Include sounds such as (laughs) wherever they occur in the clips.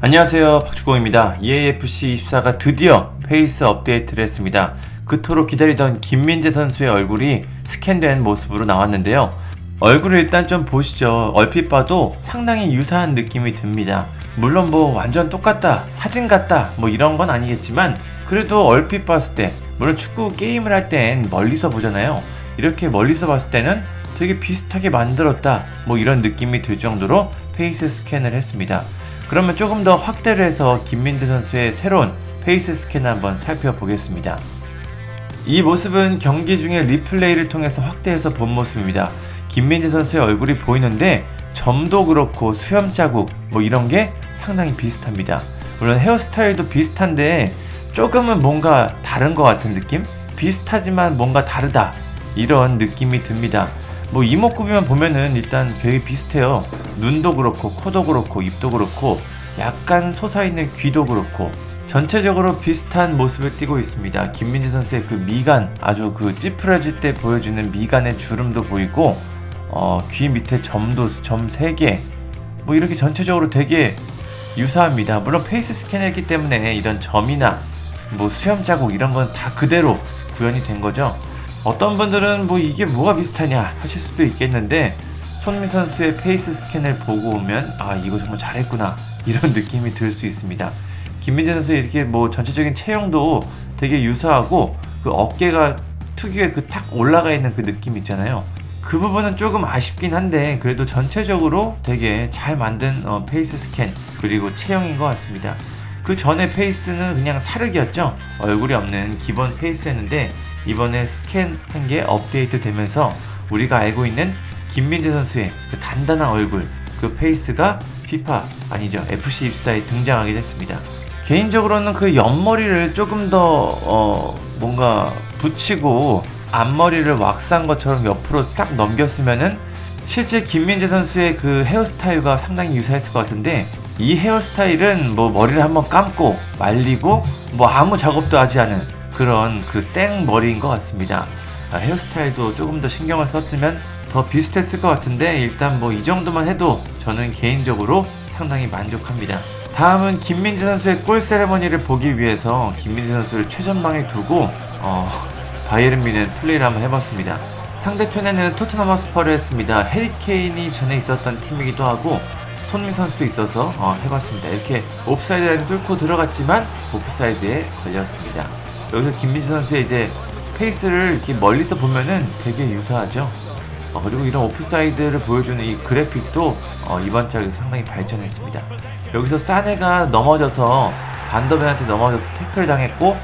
안녕하세요 박주공입니다. EAFC24가 드디어 페이스 업데이트를 했습니다. 그토록 기다리던 김민재 선수의 얼굴이 스캔된 모습으로 나왔는데요. 얼굴을 일단 좀 보시죠. 얼핏 봐도 상당히 유사한 느낌이 듭니다. 물론 뭐 완전 똑같다, 사진 같다, 뭐 이런 건 아니겠지만 그래도 얼핏 봤을 때 물론 축구 게임을 할 땐 멀리서 보잖아요. 이렇게 멀리서 봤을 때는 되게 비슷하게 만들었다, 뭐 이런 느낌이 들 정도로 페이스 스캔을 했습니다. 그러면 조금 더 확대를 해서 김민재 선수의 새로운 페이스 스캔을 한번 살펴보겠습니다. 이 모습은 경기 중에 리플레이를 통해서 확대해서 본 모습입니다. 김민재 선수의 얼굴이 보이는데 점도 그렇고 수염 자국 뭐 이런 게 상당히 비슷합니다. 물론 헤어스타일도 비슷한데 조금은 뭔가 다른 것 같은 느낌? 비슷하지만 뭔가 다르다 이런 느낌이 듭니다. 뭐 이목구비만 보면은 일단 되게 비슷해요. 눈도 그렇고 코도 그렇고 입도 그렇고 약간 솟아있는 귀도 그렇고 전체적으로 비슷한 모습을 띠고 있습니다. 김민지 선수의 그 미간 아주 그 찌푸려질 때 보여주는 미간의 주름도 보이고 어, 귀 밑에 점도 점 3개 뭐 이렇게 전체적으로 되게 유사합니다. 물론 페이스 스캔했기 때문에 이런 점이나 뭐 수염 자국 이런 건 다 그대로 구현이 된 거죠. 어떤 분들은 뭐 이게 뭐가 비슷하냐 하실 수도 있겠는데 손미 선수의 페이스 스캔을 보고 오면 아 이거 정말 잘했구나 이런 느낌이 들 수 있습니다. 김민재 선수 이렇게 뭐 전체적인 체형도 되게 유사하고 그 어깨가 특유의 그 탁 올라가 있는 그 느낌 있잖아요. 그 부분은 조금 아쉽긴 한데 그래도 전체적으로 되게 잘 만든 어, 페이스 스캔 그리고 체형인 것 같습니다. 그 전에 페이스는 그냥 찰흙이었죠. 얼굴이 없는 기본 페이스였는데 이번에 스캔한 게 업데이트 되면서 우리가 알고 있는 김민재 선수의 그 단단한 얼굴, 그 페이스가 피파 아니죠 FC24에 등장하게 됐습니다. 개인적으로는 그 옆머리를 조금 더 어, 뭔가 붙이고 앞머리를 왁스한 것처럼 옆으로 싹 넘겼으면은 실제 김민재 선수의 그 헤어스타일과 상당히 유사했을 것 같은데 이 헤어스타일은 뭐 머리를 한번 감고 말리고 뭐 아무 작업도 하지 않은 그런 그 생 머리인 것 같습니다. 아, 헤어스타일도 조금 더 신경을 썼으면 더 비슷했을 것 같은데 일단 뭐 이 정도만 해도 저는 개인적으로 상당히 만족합니다. 다음은 김민재 선수의 골 세레머니를 보기 위해서 김민재 선수를 최전방에 두고 어, (laughs) 바이에른 뮌헨 플레이를 한번 해봤습니다. 상대편에는 토트넘 허스퍼를 했습니다. 해리케인이 전에 있었던 팀이기도 하고 손흥민 선수도 있어서 어, 해봤습니다. 이렇게 옵사이드 라인 뚫고 들어갔지만 오프사이드에 걸렸습니다. 여기서 김민재 선수의 이제 페이스를 이렇게 멀리서 보면은 되게 유사하죠. 어, 그리고 이런 오프사이드를 보여주는 이 그래픽도 어, 이번 작에서 상당히 발전했습니다. 여기서 사네가 넘어져서 반더벤한테 넘어져서 태클 당했고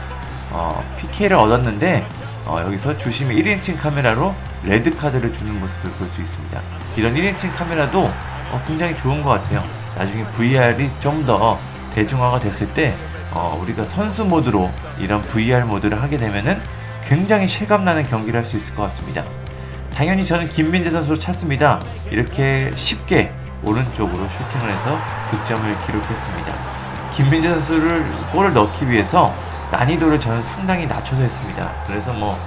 어, PK를 얻었는데 어, 여기서 주심이 1인칭 카메라로 레드 카드를 주는 모습을 볼 수 있습니다. 이런 1인칭 카메라도 어, 굉장히 좋은 것 같아요. 나중에 VR이 좀 더 대중화가 됐을 때 어, 우리가 선수 모드로 이런 VR 모드를 하게 되면은 굉장히 실감나는 경기를 할 수 있을 것 같습니다. 당연히 저는 김민재 선수를 찾습니다. 이렇게 쉽게 오른쪽으로 슈팅을 해서 득점을 기록했습니다. 김민재 선수를 골을 넣기 위해서 난이도를 저는 상당히 낮춰서 했습니다. 그래서 뭐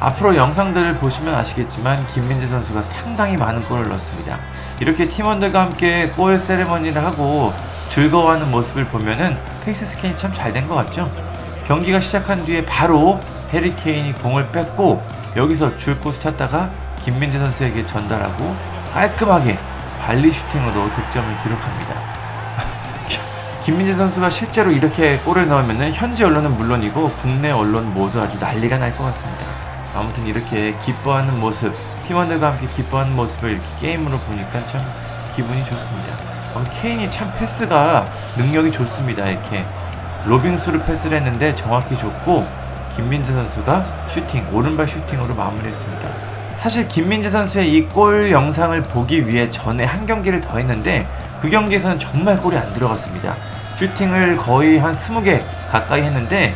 앞으로 영상들을 보시면 아시겠지만 김민재 선수가 상당히 많은 골을 넣습니다. 이렇게 팀원들과 함께 골 세레머니를 하고 즐거워하는 모습을 보면은 페이스 스캔이 참 잘 된 것 같죠? 경기가 시작한 뒤에 바로 해리 케인이 공을 뺏고 여기서 줄 곳을 찾다가 김민재 선수에게 전달하고 깔끔하게 발리 슈팅으로 득점을 기록합니다. (laughs) 김민재 선수가 실제로 이렇게 골을 넣으면 현지 언론은 물론이고 국내 언론 모두 아주 난리가 날 것 같습니다. 아무튼 이렇게 기뻐하는 모습, 팀원들과 함께 기뻐하는 모습을 이렇게 게임으로 보니까 참 기분이 좋습니다. 어, 케인이 참 패스가 능력이 좋습니다. 이렇게 로빙수를 패스를 했는데 정확히 좋고 김민재 선수가 슈팅, 오른발 슈팅으로 마무리했습니다. 사실 김민재 선수의 이 골 영상을 보기 위해 전에 한 경기를 더 했는데 그 경기에서는 정말 골이 안 들어갔습니다. 슈팅을 거의 한 20개 가까이 했는데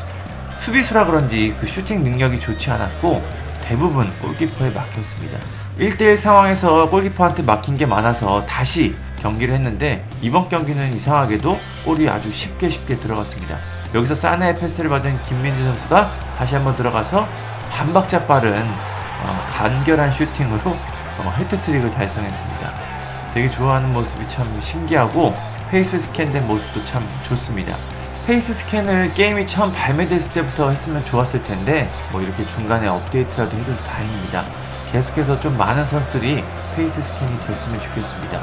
수비수라 그런지 그 슈팅 능력이 좋지 않았고 대부분 골키퍼에 막혔습니다. 1대1 상황에서 골키퍼한테 막힌 게 많아서 다시 경기를 했는데 이번 경기는 이상하게도 골이 아주 쉽게 쉽게 들어갔습니다. 여기서 사네의 패스를 받은 김민재 선수가 다시 한번 들어가서 한 박자 빠른 어, 간결한 슈팅으로 어, 헤트트릭을 달성했습니다. 되게 좋아하는 모습이 참 신기하고 페이스 스캔된 모습도 참 좋습니다. 페이스 스캔을 게임이 처음 발매됐을 때부터 했으면 좋았을 텐데 뭐 이렇게 중간에 업데이트라도 해줘서 다행입니다. 계속해서 좀 많은 선수들이 페이스 스캔이 됐으면 좋겠습니다.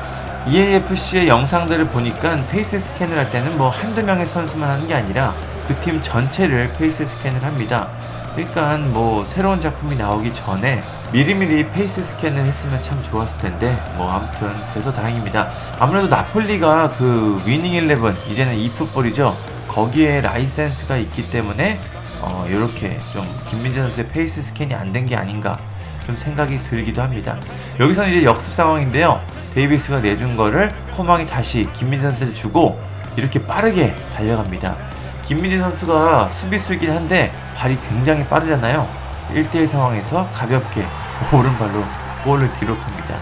EAFC의 영상들을 보니까 페이스 스캔을 할 때는 뭐 한두 명의 선수만 하는 게 아니라 그 팀 전체를 페이스 스캔을 합니다. 그러니까 뭐 새로운 작품이 나오기 전에 미리미리 페이스 스캔을 했으면 참 좋았을 텐데 뭐 아무튼 돼서 다행입니다. 아무래도 나폴리가 그 위닝 11 이제는 이풋볼이죠. 거기에 라이센스가 있기 때문에 어 이렇게 좀 김민재 선수의 페이스 스캔이 안 된 게 아닌가 좀 생각이 들기도 합니다. 여기서는 이제 역습 상황인데요. 데이비스가 내준 거를 코망이 다시 김민재 선수한테 주고 이렇게 빠르게 달려갑니다. 김민재 선수가 수비수이긴 한데 발이 굉장히 빠르잖아요. 1대1 상황에서 가볍게 (laughs) 오른발로 골을 기록합니다.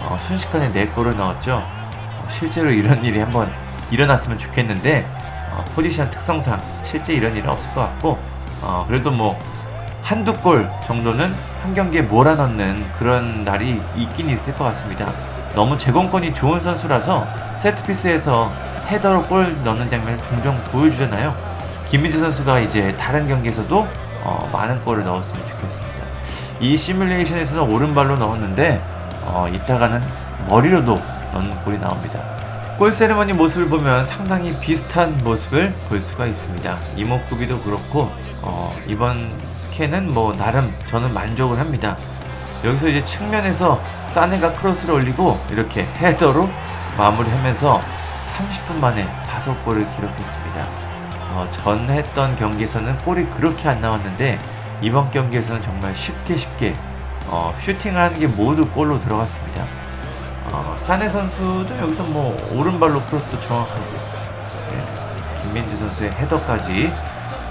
어, 순식간에 4골을 넣었죠. 어, 실제로 이런 일이 한번 일어났으면 좋겠는데 어, 포지션 특성상 실제 이런 일은 없을 것 같고 어, 그래도 뭐 한두 골 정도는 한 경기에 몰아넣는 그런 날이 있긴 있을 것 같습니다. 너무 제공권이 좋은 선수라서 세트피스에서 헤더로 골 넣는 장면을 종종 보여주잖아요. 김민재 선수가 이제 다른 경기에서도 어, 많은 골을 넣었으면 좋겠습니다. 이 시뮬레이션에서는 오른발로 넣었는데 어, 이따가는 머리로도 넣는 골이 나옵니다. 골 세레머니 모습을 보면 상당히 비슷한 모습을 볼 수가 있습니다. 이목구비도 그렇고 어, 이번 스캔은 뭐 나름 저는 만족을 합니다. 여기서 이제 측면에서 사네가 크로스를 올리고 이렇게 헤더로 마무리하면서 30분 만에 5골을 기록했습니다. 어, 전 했던 경기에서는 골이 그렇게 안 나왔는데 이번 경기에서는 정말 쉽게 쉽게 어, 슈팅하는 게 모두 골로 들어갔습니다. 어, 사네 선수도 여기서 뭐 오른발로 크로스도 정확하고 네, 김민재 선수의 헤더까지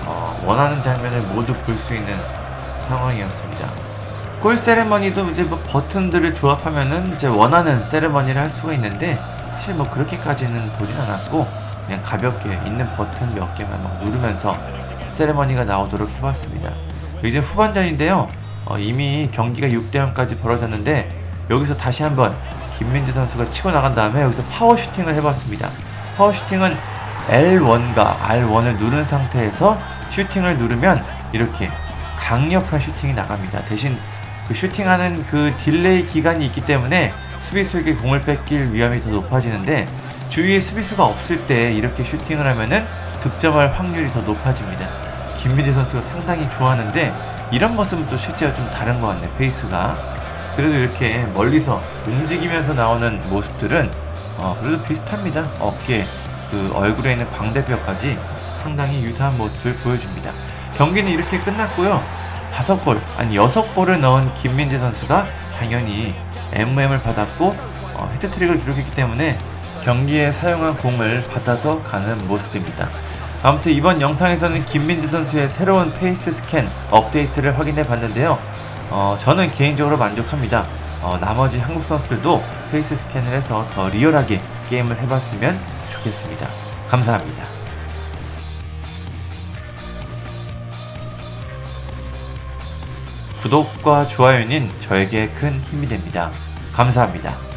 어, 원하는 장면을 모두 볼 수 있는 상황이었습니다. 골 세레머니도 이제 뭐 버튼들을 조합하면은 이제 원하는 세레머니를 할 수가 있는데 사실 뭐 그렇게까지는 보진 않았고 그냥 가볍게 있는 버튼 몇 개만 막 누르면서 세레머니가 나오도록 해봤습니다. 이제 후반전인데요. 어, 이미 경기가 6대 0까지 벌어졌는데 여기서 다시 한번 김민재 선수가 치고 나간 다음에 여기서 파워 슈팅을 해봤습니다. 파워 슈팅은 L1과 R1을 누른 상태에서 슈팅을 누르면 이렇게 강력한 슈팅이 나갑니다. 대신 그 슈팅하는 그 딜레이 기간이 있기 때문에 수비수에게 공을 뺏길 위험이 더 높아지는데 주위에 수비수가 없을 때 이렇게 슈팅을 하면은 득점할 확률이 더 높아집니다. 김민재 선수가 상당히 좋아하는데 이런 모습은 또 실제와 좀 다른 것 같네 페이스가 그래도 이렇게 멀리서 움직이면서 나오는 모습들은 어, 그래도 비슷합니다. 어깨, 그 얼굴에 있는 광대뼈까지 상당히 유사한 모습을 보여줍니다. 경기는 이렇게 끝났고요. 다섯 골, 아니 여섯 골을 넣은 김민재 선수가 당연히 MM을 받았고 어, 헤드트릭을 기록했기 때문에 경기에 사용한 공을 받아서 가는 모습입니다. 아무튼 이번 영상에서는 김민재 선수의 새로운 페이스 스캔 업데이트를 확인해 봤는데요. 어, 저는 개인적으로 만족합니다. 어, 나머지 한국 선수들도 페이스 스캔을 해서 더 리얼하게 게임을 해봤으면 좋겠습니다. 감사합니다. 구독과 좋아요는 저에게 큰 힘이 됩니다. 감사합니다.